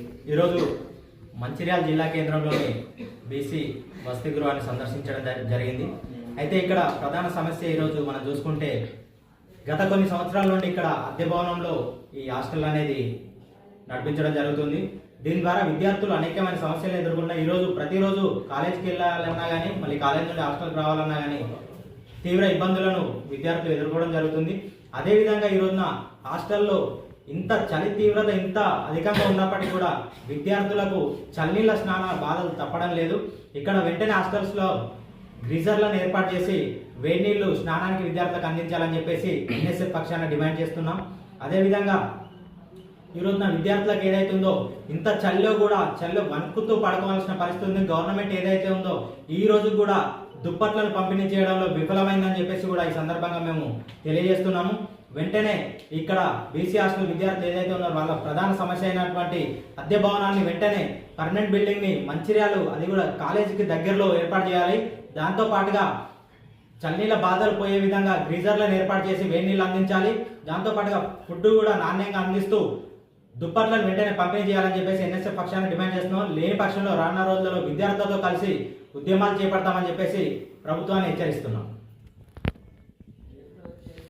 ఈరోజు మంచిర్యాల జిల్లా కేంద్రంలోని బీసీ వసతి గృహాన్ని సందర్శించడం జ- జరిగింది. అయితే ఇక్కడ ప్రధాన సమస్య ఈరోజు మనం చూసుకుంటే గత కొన్ని సంవత్సరాల నుండి ఇక్కడ అద్దె భవనంలో ఈ హాస్టల్ అనేది నడిపించడం జరుగుతుంది. దీని ద్వారా విద్యార్థులు అనేకమైన సమస్యలు ఎదుర్కొంటున్నారు ఈరోజు ప్రతిరోజు కాలేజీకి వెళ్ళాలన్నా కానీ మళ్ళీ కాలేజీ నుండి హాస్టల్కి రావాలన్నా కానీ తీవ్ర ఇబ్బందులను విద్యార్థులు ఎదుర్కోవడం జరుగుతుంది. అదేవిధంగా ఈ రోజున హాస్టల్లో ఇంత చలి తీవ్రత ఇంత అధికంగా ఉన్నప్పటికీ కూడా విద్యార్థులకు చల్నీళ్ళ స్నాన బాధలు తప్పడం లేదు. ఇక్కడ వెంటనే హాస్టల్స్లో గ్రీజర్లను ఏర్పాటు చేసి వేడి నీళ్ళు స్నానానికి విద్యార్థులకు అందించాలని చెప్పేసి ఎన్ఎస్ఎఫ్ పక్షాన డిమాండ్ చేస్తున్నాం. అదేవిధంగా ఈ నా విద్యార్థులకు ఏదైతే ఉందో ఇంత చలిలో కూడా చలిలో వణుకుతూ పడుకోవాల్సిన పరిస్థితి ఉంది. గవర్నమెంట్ ఏదైతే ఉందో ఈ రోజు కూడా దుప్పట్లను పంపిణీ చేయడంలో విఫలమైందని చెప్పేసి కూడా ఈ సందర్భంగా మేము తెలియజేస్తున్నాము. వెంటనే ఇక్కడ బీసీ హాస్టల్ విద్యార్థులు ఏదైతే ఉన్నారో వాళ్ళ ప్రధాన సమస్య అయినటువంటి అద్దె భవనాన్ని వెంటనే పర్మనెంట్ బిల్డింగ్ని మంచిర్యాలు అది కూడా కాలేజీకి దగ్గరలో ఏర్పాటు చేయాలి. దాంతో పాటుగా బాధలు పోయే విధంగా గ్రీజర్లను ఏర్పాటు చేసి వేడి నీళ్ళు అందించాలి. దాంతోపాటుగా ఫుడ్ కూడా నాణ్యంగా అందిస్తూ దుప్పట్లను వెంటనే పంపిణీ చేయాలని చెప్పేసి ఎన్ఎస్ఎఫ్ పక్షాన్ని డిమాండ్ చేస్తున్నాం. లేని పక్షంలో రానున్న రోజుల్లో విద్యార్థులతో కలిసి ఉద్యమాలు చేపడతామని చెప్పేసి ప్రభుత్వాన్ని హెచ్చరిస్తున్నాం.